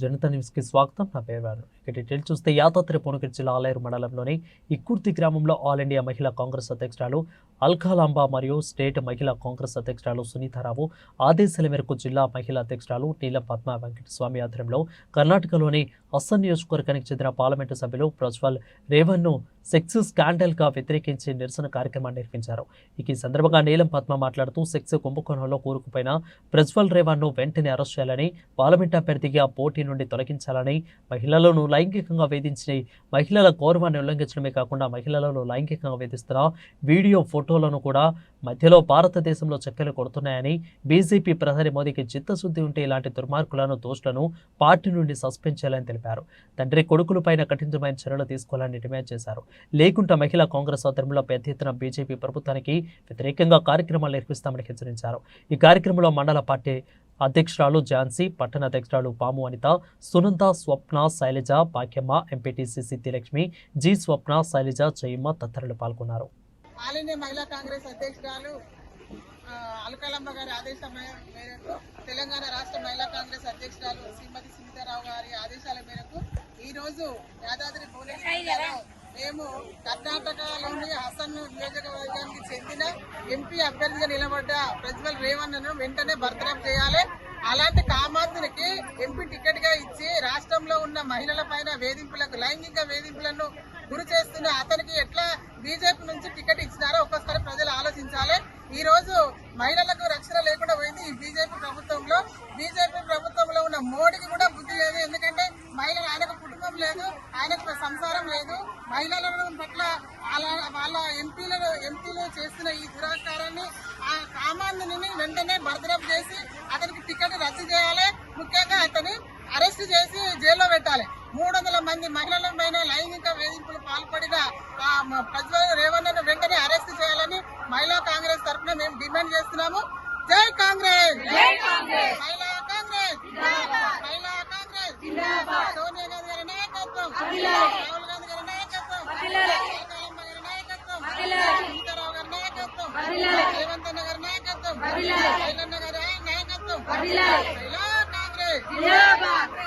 జనతా న్యూస్కి స్వాగతం. నా పేరు వారు ఇక డీటెయిల్ చూస్తే యాదాద్రి భువనగిరి జిల్లా ఆలేరు మండలంలోని ఇక్కుర్తి గ్రామంలో ఆల్ ఇండియా మహిళా కాంగ్రెస్ అధ్యక్షురాలు అల్కాలాంబ మరియు స్టేట్ మహిళా కాంగ్రెస్ అధ్యక్షురాలు సునీతారావు ఆదేశాల మేరకు జిల్లా మహిళా అధ్యక్షురాలు నీలం పద్మ వెంకటస్వామి ఆధ్వర్యంలో కర్ణాటకలోని అస్సాం నియోజకవర్గానికి చెందిన పార్లమెంటు సభ్యులు ప్రజ్వల్ రేవన్ను సెక్స్ స్కాండల్గా వ్యతిరేకించి నిరసన కార్యక్రమాన్ని నిర్వహించారు. ఇక ఈ సందర్భంగా నీలం పద్మ మాట్లాడుతూ సెక్స్ కుంభకోణంలో కూరుకుపోయిన ప్రజ్వల్ రేవన్ను వెంటనే అరెస్ట్ చేయాలని పార్లమెంట్ అభ్యర్థిగా పోటీ నుండి తొలగించాలని మహిళలను లైంగికంగా వేధించి మహిళల గౌరవాన్ని ఉల్లంఘించడమే కాకుండా మహిళలను లైంగికంగా వేధిస్తున్న వీడియో ఫోటోలను కూడా మధ్యలో భారతదేశంలో చక్కెలు కొడుతున్నాయని బీజేపీ ప్రధాని మోదీకి చిత్తశుద్ధి ఉంటే ఇలాంటి దుర్మార్గులను దోషులను పార్టీ నుండి సస్పెండ్ చేయాలని తెలిపారు. తండ్రి కొడుకులపైన కఠినమైన చర్యలు తీసుకోవాలని డిమాండ్ చేశారు. లేకుంటే మహిళా కాంగ్రెస్ ఆధ్వర్యంలో పెద్ద ఎత్తున బీజేపీ ప్రభుత్వానికి వ్యతిరేకంగా కార్యక్రమాలు నిర్వహిస్తామని హెచ్చరించారు. ఈ కార్యక్రమంలో మండల పార్టీ అధ్యక్షురాలు ఝాన్సీ పట్టణ అధ్యక్షురాలు పాము అనిత సునంద స్వప్న శైలజ పాక్యమ్మ ఎంపీటీసీ సిద్ధిలక్ష్మి జి స్వప్న శైలజ జయమ్మ తదితరులు పాల్గొన్నారు. ఆల్ మహిళా కాంగ్రెస్ అధ్యక్షురాలు అలకలమ్మ గారి ఆదేశం మేరకు తెలంగాణ రాష్ట్ర మహిళా కాంగ్రెస్ అధ్యక్షురాలు శ్రీమతి సునీతారావు గారి ఆదేశాల మేరకు ఈ రోజు యాదాద్రి భువనగిరి మేము కర్ణాటకలోని హసన్ నియోజకవర్గానికి చెందిన ఎంపీ అభ్యర్థిగా నిలబడ్డ ప్రజ్వల్ రేవన్నను వెంటనే బర్తరఫ్ చేయాలి. అలాంటి కామాంధునికి ఎంపీ టికెట్గా ఇచ్చి రాష్ట్రంలో ఉన్న మహిళల పైన వేధింపులకు లైంగిక వేధింపులను గురి చేస్తున్న అతనికి ఎట్లా బీజేపీ నుంచి టికెట్ ఇచ్చినారో ఒక్కసారి ప్రజలు ఆలోచించాలి. ఈ రోజు మహిళలకు రక్షణ లేకుండా పోయింది ఈ బీజేపీ ప్రభుత్వంలో. బీజేపీ ప్రభుత్వంలో ఉన్న మహిళల పట్ల అలా వాళ్ళ ఎంపీలను ఎంపీలు చేస్తున్న ఈ దురాచారాన్ని ఆ కామాంధిని వెంటనే బర్తరఫ్ చేసి అతనికి టికెట్ రద్దు చేయాలి. ముఖ్యంగా అతని అరెస్ట్ చేసి జైల్లో పెట్టాలి. మూడు వందల మంది మహిళల పైన లైంగిక వేధింపులు పాల్పడిన ప్రజ్వల్ రేవణ్ణను వెంటనే అరెస్ట్ చేయాలని మహిళా కాంగ్రెస్ తరఫున మేము డిమాండ్ చేస్తున్నాము. జై కాంగ్రెస్! మహిళా కాంగ్రెస్! మహిళా కాంగ్రెస్! సోనియా గాంధీ గారి నాయకత్వం! Aguilar. Aguilar, Andrés. Aguilar,